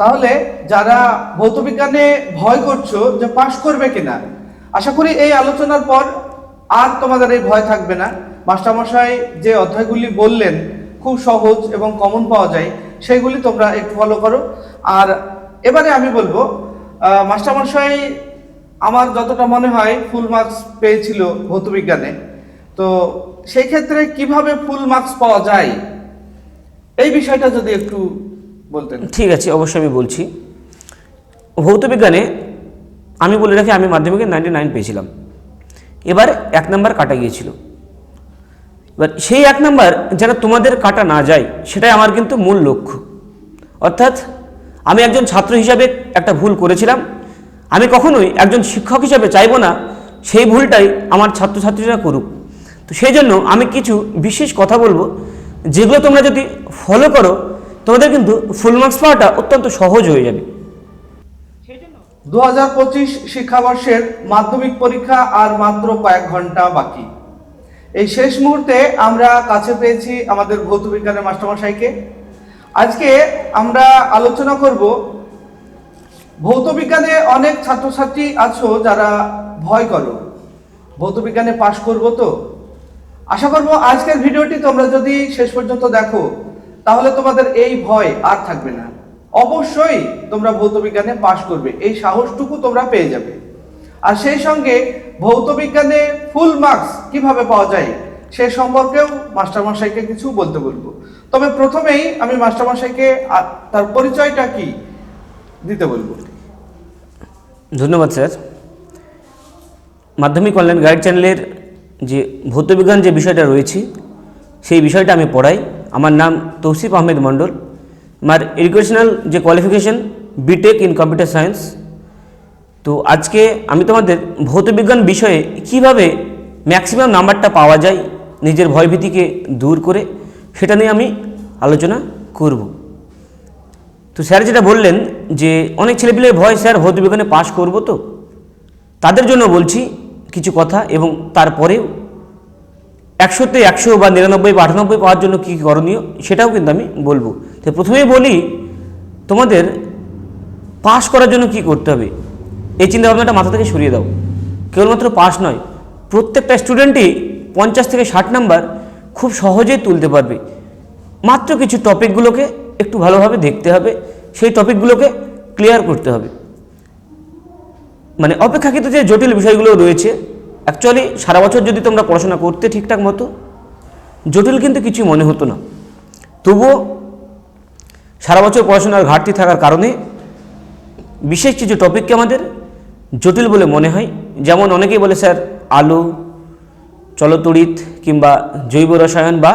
তাহলে যারা ভৌতবিজ্ঞানে ভয় করছ যে পাশ করবে কিনা, আশা করি এই আলোচনার পর আর তোমাদের এই ভয় থাকবে না। মাস্টারমশাই যে অধ্যায়গুলি বললেন খুব সহজ এবং কমন পাওয়া যায়, সেইগুলি তোমরা একটু ফলো করো। আর এবারে আমি বলব মাস্টারমশাই, আমার যতটা মনে হয় ফুল মার্কস পেয়েছিল ভৌতবিজ্ঞানে। তো সেই ক্ষেত্রে কীভাবে ফুল মার্কস পাওয়া যায়, এই বিষয়টা যদি একটু বলতেন। ঠিক আছে, অবশ্যই আমি বলছি। ভৌতবিজ্ঞানে আমি বলে রাখি, আমি মাধ্যমিকে নাইনটি নাইন পেয়েছিলাম। এবার এক নাম্বার কাটা গিয়েছিল। এবার সেই এক নাম্বার যেন তোমাদের কাটা না যায়, সেটাই আমার কিন্তু মূল লক্ষ্য। অর্থাৎ আমি একজন ছাত্র হিসাবে একটা ভুল করেছিলাম। আমি কখনোই একজন শিক্ষক হিসাবে চাইব না, সেই ভুলটাই আমার ছাত্রছাত্রীরা করুক। তো সেই জন্য আমি কিছু বিশেষ কথা বলব, যেগুলো তোমরা যদি ফলো করো তোমাদের কিন্তু ফুল মার্কস পাওয়াটা অত্যন্ত সহজ হয়ে যাবে। দু হাজার পঁচিশ শিক্ষাবর্ষের মাধ্যমিক পরীক্ষা আর মাত্র কয়েক ঘণ্টা বাকি। এই শেষ মুহূর্তে আমরা কাছে পেয়েছি আমাদের ভৌতবিজ্ঞানের মাস্টারমশাইকে। আজকে আমরা আলোচনা করব, ভৌতবিজ্ঞানে অনেক ছাত্রছাত্রী আছো যারা ভয় করো। ভৌতবিজ্ঞানে পাশ করব তো? আশা করব আজকের ভিডিওটি তোমরা যদি শেষ পর্যন্ত দেখো তাহলে তোমাদের এই ভয় আর থাকবে না। অবশ্যই তোমরা ভৌতবিজ্ঞানে পাশ করবে, এই সাহসটুকু তোমরা পেয়ে যাবে। আর সেই সঙ্গে ভৌতবিজ্ঞানে ফুল মার্কস কীভাবে পাওয়া যায়, সে সম্পর্কেও মাস্টারমশাইকে কিছু বলতে বলব। তবে প্রথমেই আমি মাস্টারমশাইকে তার পরিচয়টা কি দিতে বলব। ধন্যবাদ স্যার। মাধ্যমিক অনলাইন গাইড চ্যানেলের যে ভৌতবিজ্ঞান যে বিষয়টা রয়েছে, সেই বিষয়টা আমি পড়াই। আমার নাম তৌসিফ আহমেদ মণ্ডল। আমার এডুকেশনাল যে qualification BTech in computer science তো আজকে আমি তোমাদের ভৌতবিজ্ঞান বিষয়ে কীভাবে ম্যাক্সিমাম নাম্বারটা পাওয়া যায়, নিজের ভয়ভীতিকে দূর করে, সেটা নিয়ে আমি আলোচনা করব। তো স্যার যেটা বললেন যে, অনেক ছেলেপিলের ভয় স্যার ভৌতবিজ্ঞানে পাশ করব তো। তাদের জন্য বলছি কিছু কথা এবং তারপরেও একশোতে একশো বা নিরানব্বই বা আটানব্বই পাওয়ার জন্য কী করণীয়, সেটাও কিন্তু আমি বলব। তো প্রথমেই বলি, তোমাদের পাস করার জন্য কি করতে হবে? এই চিন্তাভাবনাটা মাথা থেকে সরিয়ে দাও। কেবলমাত্র পাস নয়, প্রত্যেকটা স্টুডেন্টই পঞ্চাশ থেকে ষাট নাম্বার খুব সহজেই তুলতে পারবে। মাত্র কিছু টপিকগুলোকে একটু ভালোভাবে দেখতে হবে, সেই টপিকগুলোকে ক্লিয়ার করতে হবে। মানে অপেক্ষাকৃত যে জটিল বিষয়গুলো রয়েছে অ্যাকচুয়ালি সারা বছর যদি তোমরা পড়াশোনা করতে ঠিকঠাক মতো, জটিল কিন্তু কিছু মনে হতো না। তবুও সারা বছর পড়াশোনার ঘাটতি থাকার কারণে বিশেষ কিছু টপিককে আমাদের জটিল বলে মনে হয়। যেমন অনেকেই বলে, স্যার, আলু, চলতড়িৎ কিংবা জৈব রসায়ন বা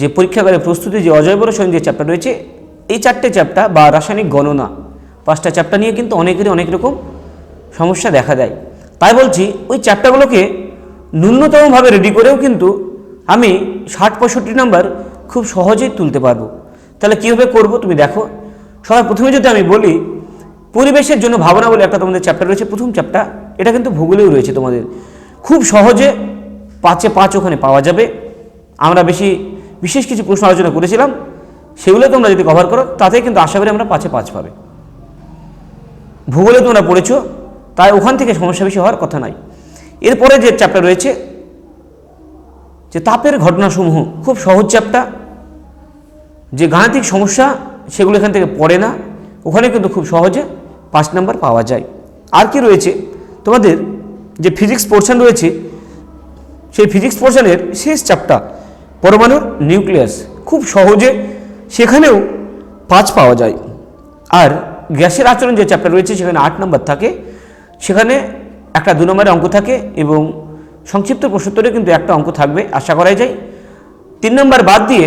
যে পরীক্ষাগারে প্রস্তুতি যে অজৈব রসায়ন যে চ্যাপ্টার রয়েছে, এই চারটে চ্যাপ্টার বা রাসায়নিক গণনা, পাঁচটা চ্যাপ্টার নিয়ে কিন্তু অনেকেরই অনেক রকম সমস্যা দেখা দেয়। তাই বলছি, ওই চ্যাপ্টারগুলোকে ন্যূনতমভাবে রেডি করেও কিন্তু আমি ষাট পঁয়ষট্টি নাম্বার খুব সহজেই তুলতে পারব। তাহলে কীভাবে করব তুমি দেখো। সবার প্রথমে যদি আমি বলি, পরিবেশের জন্য ভাবনা বলে একটা তোমাদের চ্যাপ্টার রয়েছে, প্রথম চ্যাপ্টার, এটা কিন্তু ভূগোলেও রয়েছে তোমাদের। খুব সহজে পাঁচে পাঁচ ওখানে পাওয়া যাবে। আমরা বেশি, বিশেষ কিছু প্রশ্ন আলোচনা করেছিলাম, সেগুলো তোমরা যদি কভার করো তাতে কিন্তু আশা করি আমরা পাঁচে পাঁচ পাবে। ভূগোলে তোমরা পড়েছো তাই ওখান থেকে সমস্যা বেশি হওয়ার কথা নাই। এরপরে যে চ্যাপ্টার রয়েছে, যে তাপের ঘটনাসমূহ, খুব সহজ চ্যাপ্টার যে গাণিতিক সমস্যা সেগুলো এখান থেকে পড়ে না, ওখানে কিন্তু খুব সহজে পাঁচ নাম্বার পাওয়া যায়। আর কি রয়েছে? তোমাদের যে ফিজিক্স পোর্শন রয়েছে, সেই ফিজিক্স পোর্শনের শেষ চ্যাপ্টার পরমাণুর নিউক্লিয়াস খুব সহজে সেখানেও পাঁচ পাওয়া যায়। আর গ্যাসের আচরণ যে চ্যাপ্টার রয়েছে, সেখানে আট নম্বর থাকে সেখানে একটা দু নম্বরের অঙ্ক থাকে এবং সংক্ষিপ্ত প্রশ্নোত্তরে কিন্তু একটা অঙ্ক থাকবে, আশা করাই যায়। তিন নম্বর বাদ দিয়ে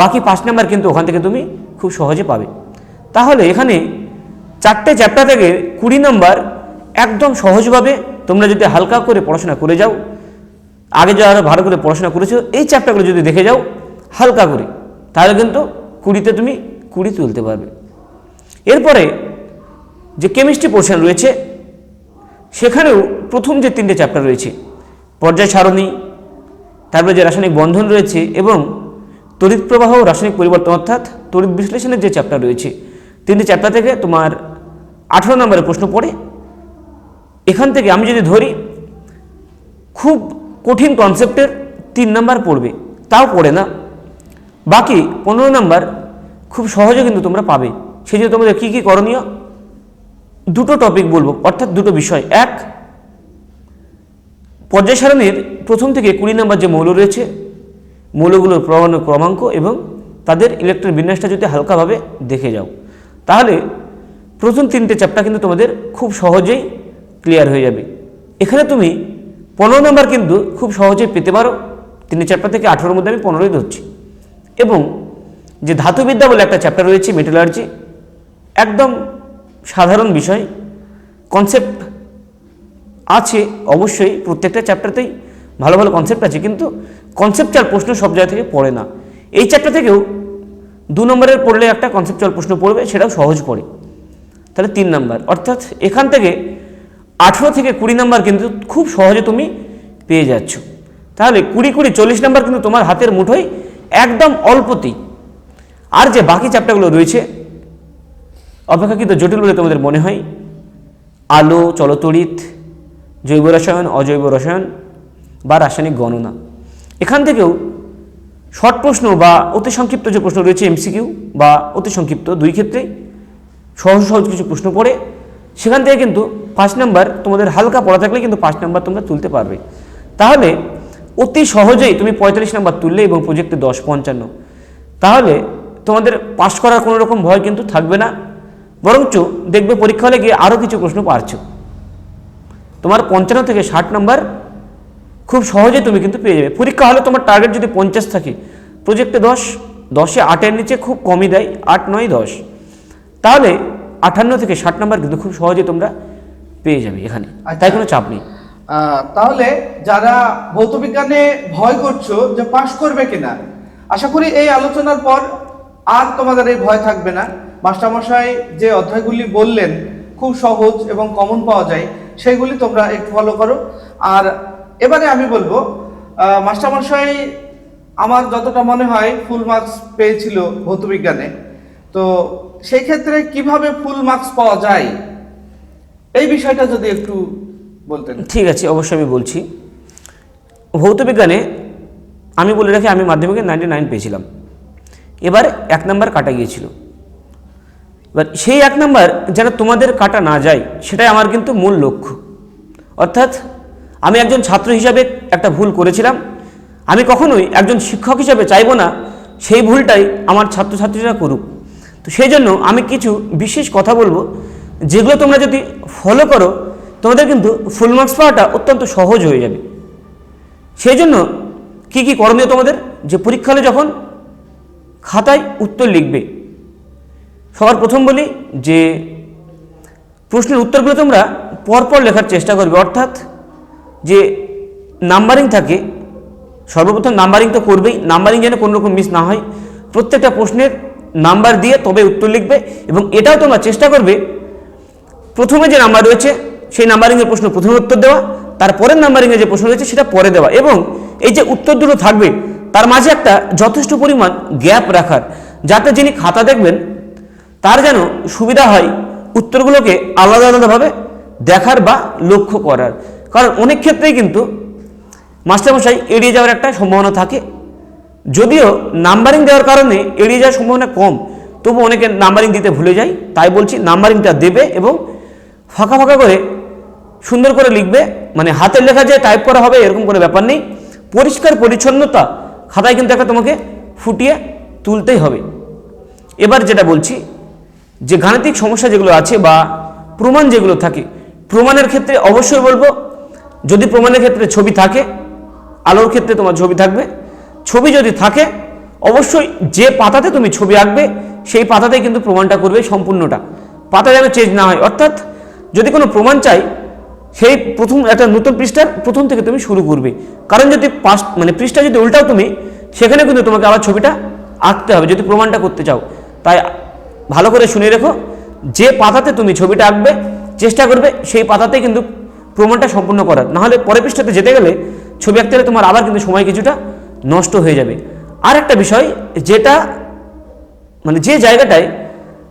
বাকি পাঁচ নম্বর কিন্তু ওখান থেকে তুমি খুব সহজে পাবে। তাহলে এখানে চারটে চ্যাপ্টার থেকে কুড়ি নম্বর একদম সহজভাবে তোমরা যদি হালকা করে পড়াশোনা করে যাও, আগে যা যারা ভালো করে পড়াশোনা করেছ, এই চ্যাপ্টারগুলো যদি দেখে যাও, হালকা করে, তাহলে কিন্তু কুড়িতে তুমি কুড়ি তুলতে পারবে। এরপরে যে কেমিস্ট্রি পোর্শন রয়েছে সেখানেও প্রথম যে তিনটে চ্যাপ্টার রয়েছে, পর্যায় সারণী, তারপরে যে রাসায়নিক বন্ধন রয়েছে এবং তড়িৎ প্রবাহ রাসায়নিক পরিবর্তন অর্থাৎ তড়িৎ বিশ্লেষণের যে চ্যাপ্টার রয়েছে, তিনটে চ্যাপ্টার থেকে তোমার আঠেরো নম্বরের প্রশ্ন পড়ে। এখান থেকে আমি যদি ধরি, খুব কঠিন কনসেপ্টের তিন নাম্বার পড়বে, তাও পড়ে না। বাকি পনেরো নাম্বার খুব সহজে কিন্তু তোমরা পাবে। সেই জন্য তোমাদের কী কী করণীয়? দুটো টপিক বলব, অর্থাৎ দুটো বিষয়। এক পর্যায় সারণীর প্রথম থেকে কুড়ি নম্বর যে মৌল রয়েছে, মৌলগুলোর প্রমাণ ক্রমাঙ্ক এবং তাদের ইলেকট্রন বিন্যাসটা যদি হালকাভাবে দেখে যাও, তাহলে প্রথম তিনটে চ্যাপ্টার কিন্তু তোমাদের খুব সহজেই ক্লিয়ার হয়ে যাবে। এখানে তুমি পনেরো নম্বর কিন্তু খুব সহজেই পেতে পারো, তিনটে চ্যাপ্টার থেকে আঠেরোর মধ্যে আমি পনেরোই ধরছি। এবং যে ধাতুবিদ্যা বলে একটা চ্যাপ্টার রয়েছে মেটালার্জি একদম সাধারণ বিষয় কনসেপ্ট আছে অবশ্যই, প্রত্যেকটা চ্যাপ্টারতেই ভালো ভালো কনসেপ্ট আছে, কিন্তু কনসেপ্টাল প্রশ্ন সব জায়গা থেকে পড়ে না। এই চ্যাপ্টার থেকেও দু নম্বরের পড়লে একটা কনসেপ্টুয়াল প্রশ্ন পড়বে, সেটাও সহজ পড়ে। তাহলে তিন নাম্বার, অর্থাৎ এখান থেকে আঠেরো থেকে কুড়ি নাম্বার কিন্তু খুব সহজে তুমি পেয়ে যাচ্ছ। তাহলে কুড়ি কুড়ি চল্লিশ নাম্বার কিন্তু তোমার হাতের মুঠোয় একদম অল্পতেই। আর যে বাকি চ্যাপ্টারগুলো রয়েছে অপেক্ষাকৃত জটিল বলে তোমাদের মনে হয়? আলো চলতড়িৎ জৈব রসায়ন, অজৈব রসায়ন বা রাসায়নিক গণনা। এখান থেকেও শর্ট প্রশ্ন বা অতি সংক্ষিপ্ত যে প্রশ্ন রয়েছে এমসিকিউ বা অতি সংক্ষিপ্ত দুই ক্ষেত্রেই সহজ সহজ কিছু প্রশ্ন পড়ে, সেখান থেকে কিন্তু পাঁচ নাম্বার তোমাদের হালকা পড়া থাকলে কিন্তু পাঁচ নাম্বার তোমরা তুলতে পারবে। তাহলে অতি সহজেই তুমি পঁয়তাল্লিশ নাম্বার তুললে এবং প্রজেক্টে দশ পঞ্চান্ন, তাহলে তোমাদের পাশ করার কোনো রকম ভয় কিন্তু থাকবে না। বরঞ্চ দেখবে পরীক্ষা হলে গিয়ে আরও কিছু প্রশ্ন পারছ। তোমার পঞ্চান্ন থেকে ষাট নাম্বার খুব সহজে তুমি কিন্তু পেয়ে যাবে। পরীক্ষা হলে তোমার টার্গেট যদি পঞ্চাশ থাকে প্রজেক্টে দশ দশে আটের নিচে খুব কমই দেয় আট নয় দশ। তাহলে আটান্ন থেকে ষাট নাম্বার কিন্তু খুব সহজে তোমরা পেয়ে যাবে এখানে। তাই কোনো চাপ নেই। তাহলে যারা ভৌতবিজ্ঞানে ভয় করছ যে পাশ করবে কিনা আশা করি এই আলোচনার পর আর তোমাদের এই ভয় থাকবে না। মাস্টারমশাই যে অধ্যায়গুলি বললেন, খুব সহজ এবং কমন পাওয়া যায়, সেইগুলি তোমরা একটু ফলো করো। আর এবারে আমি বলব মাস্টারমশাই, আমার যতটা মনে হয় ফুল মার্কস পেয়েছিল ভৌতবিজ্ঞানে। তো সেই ক্ষেত্রে কীভাবে ফুল মার্কস পাওয়া যায়? এই বিষয়টা যদি একটু বলতেন। ঠিক আছে, অবশ্যই আমি বলছি। ভৌতবিজ্ঞানে আমি বলে রাখি, আমি মাধ্যমিকে নাইনটি নাইন পেয়েছিলাম। এবার এক নাম্বার কাটা গিয়েছিল। এবার সেই এক নাম্বার, যেন তোমাদের কাটা না যায়, সেটাই আমার কিন্তু মূল লক্ষ্য। অর্থাৎ আমি একজন ছাত্র হিসাবে একটা ভুল করেছিলাম। আমি কখনোই একজন শিক্ষক হিসাবে চাইব না, সেই ভুলটাই আমার ছাত্রছাত্রীরা করুক। তো সেই জন্য আমি কিছু বিশেষ কথা বলব, যেগুলো তোমরা যদি ফলো করো, তোমাদের কিন্তু ফুল মার্কস পাওয়াটা অত্যন্ত সহজ হয়ে যাবে। সেই জন্য কী কী করণীয় তোমাদের? যে পরীক্ষা হলে যখন খাতায় উত্তর লিখবে সবার প্রথম বলি যে প্রশ্নের উত্তরগুলো তোমরা পরপর লেখার চেষ্টা করবে, অর্থাৎ যে নাম্বারিং থাকে, সর্বপ্রথম নাম্বারিং তো করবেই নাম্বারিং যেন কোনো রকম মিস না হয়, প্রত্যেকটা প্রশ্নের নাম্বার দিয়ে তবে উত্তর লিখবে এবং এটাও তোমরা চেষ্টা করবে, প্রথমে যে নাম্বার রয়েছে, সেই নাম্বারিংয়ের প্রশ্ন প্রথমে উত্তর দেওয়া, তারপরের নাম্বারিংয়ে যে প্রশ্ন রয়েছে সেটা পরে দেওয়া এবং এই যে উত্তর দুটো থাকবে, তার মাঝে একটা যথেষ্ট পরিমাণ গ্যাপ রাখার, যাতে যিনি খাতা দেখবেন তার যেন সুবিধা হয় উত্তরগুলোকে আলাদা আলাদাভাবে দেখার বা লক্ষ্য করার। কারণ অনেক ক্ষেত্রেই কিন্তু মাস্টারমশাই এড়িয়ে যাওয়ার একটা সম্ভাবনা থাকে। যদিও নাম্বারিং দেওয়ার কারণে এড়িয়ে যাওয়ার সম্ভাবনা কম, তবু অনেকে নাম্বারিং দিতে ভুলে যায়। তাই বলছি নাম্বারিংটা দেবে এবং ফাঁকা ফাঁকা করে সুন্দর করে লিখবে। মানে হাতের লেখা যে টাইপ করা হবে এরকম কোনো ব্যাপার নেই। পরিষ্কার পরিচ্ছন্নতা খাতায় কিন্তু একটা তোমাকে ফুটিয়ে তুলতেই হবে। এবার যেটা বলছি যে গাণিতিক সমস্যা যেগুলো আছে বা প্রমাণ যেগুলো থাকে, প্রমাণের ক্ষেত্রে অবশ্যই বলব, যদি প্রমাণের ক্ষেত্রে ছবি থাকে, আলোর ক্ষেত্রে তোমার ছবি থাকবে। ছবি যদি থাকে, অবশ্যই যে পাতাতে তুমি ছবি আঁকবে, সেই পাতাতেই কিন্তু প্রমাণটা করবে সম্পূর্ণটা। পাতা যেন চেঞ্জ না হয়। অর্থাৎ যদি কোনো প্রমাণ চাই, সেই প্রথম একটা নতুন পৃষ্ঠার প্রথম থেকে তুমি শুরু করবে। কারণ যদি পাঁচ মানে পৃষ্ঠা যদি উল্টাও তুমি, সেখানে কিন্তু তোমাকে আবার ছবিটা আঁকতে হবে। যদি প্রমাণটা করতে চাও, তাই ভালো করে শুনে রেখো। যে পাতাতে তুমি ছবিটা আঁকবে, চেষ্টা করবে সেই পাতাতেই কিন্তু প্রমাণটা সম্পূর্ণ করার। নাহলে পরের পৃষ্ঠাতে যেতে গেলে ছবি আঁকতে গেলে তোমার আবার কিন্তু সময় কিছুটা নষ্ট হয়ে যাবে। আর একটা বিষয়, যেটা মানে যে জায়গাটায়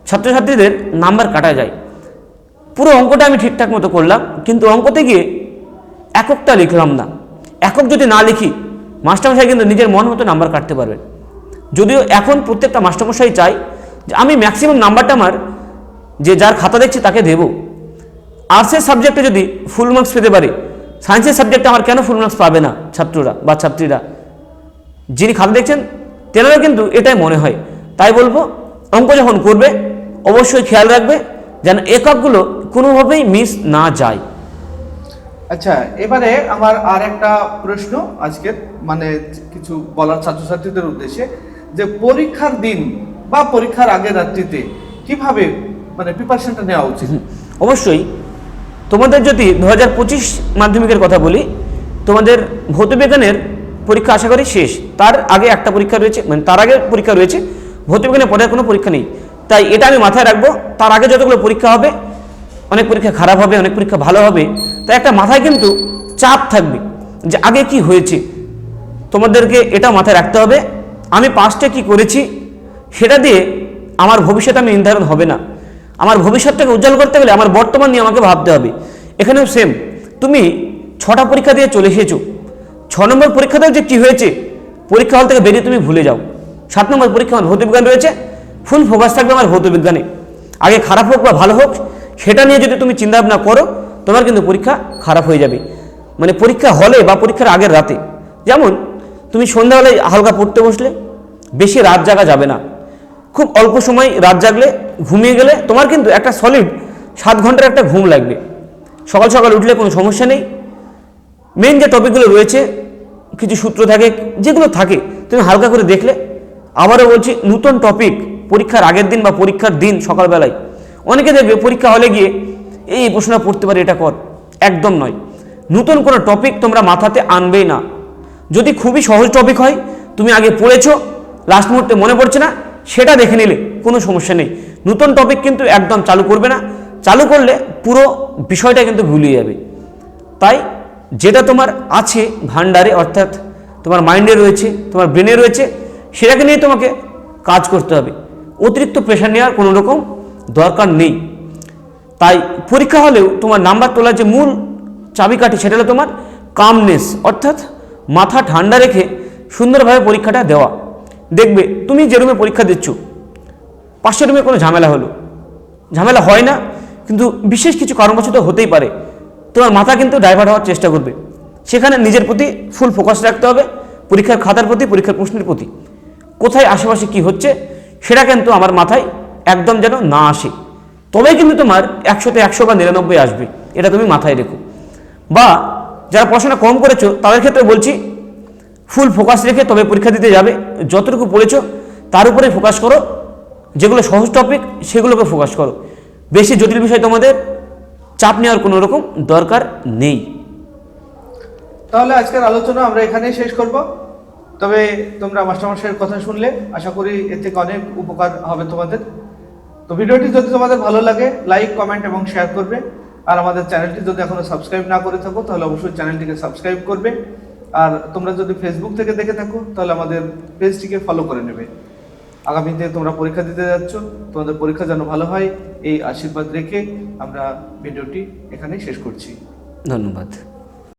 ছাত্রছাত্রীদের নাম্বার কাটা যায়, পুরো অঙ্কটা আমি ঠিকঠাক মতো করলাম, কিন্তু অঙ্কতে গিয়ে এককটা লিখলাম না। একক যদি না লিখি, মাস্টারমশাই কিন্তু নিজের মন মতো নাম্বার কাটতে পারবেন। যদিও এখন প্রত্যেকটা মাস্টারমশাই চাই যে আমি ম্যাক্সিমাম নাম্বারটা আমার, যে যার খাতা দেখছি তাকে দেবো। আর্টসের সাবজেক্টে যদি ফুল মার্কস পেতে পারি সায়েন্সের সাবজেক্টে আমার কেন ফুল মার্কস পাবে না ছাত্ররা বা ছাত্রীরা? যিনি খাতা দেখছেন তেনারও কিন্তু এটাই মনে হয়। তাই বলব, অঙ্ক যখন করবে, অবশ্যই খেয়াল রাখবে যেন এককগুলো কোনোভাবেই মিস না যায়। আচ্ছা এবারে আমার আর একটা প্রশ্ন আজকের মানে কিছু বলার ছাত্রছাত্রীদের উদ্দেশ্যে, যে পরীক্ষার দিন বা পরীক্ষার আগের রাত্রিতে কীভাবে মানে প্রিপারেশনটা নেওয়া উচিত? অবশ্যই। তোমাদের যদি দু হাজার পঁচিশ মাধ্যমিকের কথা বলি, তোমাদের ভৌতবিজ্ঞানের পরীক্ষা আশা করি শেষ। তার আগে একটা পরীক্ষা রয়েছে মানে তার আগে পরীক্ষা রয়েছে, ভৌতবিজ্ঞানের পরে কোনো পরীক্ষা নেই। তাই এটা আমি মাথায় রাখব, তার আগে যতগুলো পরীক্ষা হবে, অনেক পরীক্ষা খারাপ হবে, অনেক পরীক্ষা ভালো হবে, তাই একটা মাথায় কিন্তু চাপ থাকবে যে আগে কি হয়েছে। তোমাদেরকে এটা মাথায় রাখতে হবে, আমি পাঁচটা কি করেছি সেটা দিয়ে আমার ভবিষ্যৎ আমি নির্ধারণ হবে না। আমার ভবিষ্যৎটাকে উজ্জ্বল করতে গেলে আমার বর্তমান নিয়ে আমাকে ভাবতে হবে। এখানেও সেম তুমি ছটা পরীক্ষা দিয়ে চলে এসেছ। ছ নম্বর পরীক্ষাতেও যে কী হয়েছে, পরীক্ষা হল থেকে বেরিয়ে তুমি ভুলে যাও। সাত নম্বর পরীক্ষা আমার ভৌতবিজ্ঞান রয়েছে। ফুল ফোকাস থাকবে আমার ভৌতবিজ্ঞানে। আগে খারাপ হোক বা ভালো হোক, সেটা নিয়ে যদি তুমি চিন্তা ভাবনা করো, তোমার কিন্তু পরীক্ষা খারাপ হয়ে যাবে। মানে পরীক্ষা হলে বা পরীক্ষার আগের রাতে। যেমন, তুমি সন্ধ্যাবেলায় হালকা পড়তে বসলে, বেশি রাত জাগা যাবে না। খুব অল্প সময় রাত জাগলে, ঘুমিয়ে গেলে তোমার কিন্তু একটা সলিড সাত ঘণ্টার একটা ঘুম লাগবে। সকাল সকাল উঠলে কোনো সমস্যা নেই। মেন যে টপিকগুলো রয়েছে, কিছু সূত্র থাকে, যেগুলো থাকে, তুমি হালকা করে দেখলে। আবারও বলছি, নতুন টপিক পরীক্ষার আগের দিন বা পরীক্ষার দিন সকালবেলায়। অনেকে দেখবে পরীক্ষা হলে গিয়ে, এই প্রশ্ন পড়তে পারি, এটা কর। একদম নয়। নতুন কোনো টপিক তোমরা মাথাতে আনবেই না। যদি খুবই সহজ টপিক হয়, তুমি আগে পড়েছো লাস্ট মুহূর্তে মনে পড়ছে না সেটা দেখে নিলে কোনো সমস্যা নেই। নতুন টপিক কিন্তু একদম চালু করবে না। চালু করলে পুরো বিষয়টা কিন্তু ভুলিয়ে যাবে। তাই যেটা তোমার আছে ভান্ডারে অর্থাৎ তোমার মাইন্ডে রয়েছে, তোমার ব্রেনে রয়েছে, সেটাকে নিয়ে তোমাকে কাজ করতে হবে। অতিরিক্ত প্রেশার নেওয়ার কোনো রকম দরকার নেই। তাই পরীক্ষা হলেও তোমার নাম্বার তোলার যে মূল চাবিকাঠি সেটা হলো তোমার কামনেস অর্থাৎ মাথা ঠান্ডা রেখে সুন্দরভাবে পরীক্ষাটা দেওয়া। দেখবে, তুমি যে রুমে পরীক্ষা দিচ্ছ, পাশের রুমে কোনো ঝামেলা হলো। ঝামেলা হয় না, কিন্তু বিশেষ কিছু কারণবশত হতেই পারে। তোমার মাথা কিন্তু ডাইভার্ট হওয়ার চেষ্টা করবে। সেখানে নিজের প্রতি ফুল ফোকাস রাখতে হবে, পরীক্ষার খাতার প্রতি, পরীক্ষার প্রশ্নের প্রতি। কোথায় আশেপাশে কি হচ্ছে, সেটা কিন্তু আমার মাথায় একদম যেন না আসে। তবেই কিন্তু তোমার একশোতে একশো বা নিরানব্বই আসবে, এটা তুমি মাথায় রেখো। বা যারা পড়াশোনা কম করেছ, তাদের ক্ষেত্রে বলছি ফুল ফোকাস রেখে তবে পরীক্ষা দিতে যাবে। যতটুকু পড়েছো, তার উপরে ফোকাস করো। যেগুলো সহজ টপিক সেগুলোকে ফোকাস করো। বেশি জটিল বিষয় তোমাদের, চাপ নেওয়ার কোনো রকম দরকার নেই। তাহলে আজকের আলোচনা আমরা এখানেই শেষ করব। তবে তোমরা মাস্টারমশাইয়ের কথা শুনলে, আশা করি এর থেকে অনেক উপকার হবে তোমাদের। তো ভিডিওটি যদি তোমাদের ভালো লাগে লাইক কমেন্ট এবং শেয়ার করবে। আর আমাদের চ্যানেলটি যদি এখনও সাবস্ক্রাইব না করে থাকো, তাহলে অবশ্যই চ্যানেলটিকে সাবস্ক্রাইব করবে। আর তোমরা যদি ফেসবুক থেকে দেখে থাকো, তাহলে আমাদের পেজটিকে ফলো করে নেবে। আগামীতে তোমরা পরীক্ষা দিতে যাচ্ছ, তোমাদের পরীক্ষা যেন ভালো হয়, এই আশীর্বাদ রেখে আমরা ভিডিওটি এখানেই শেষ করছি। ধন্যবাদ।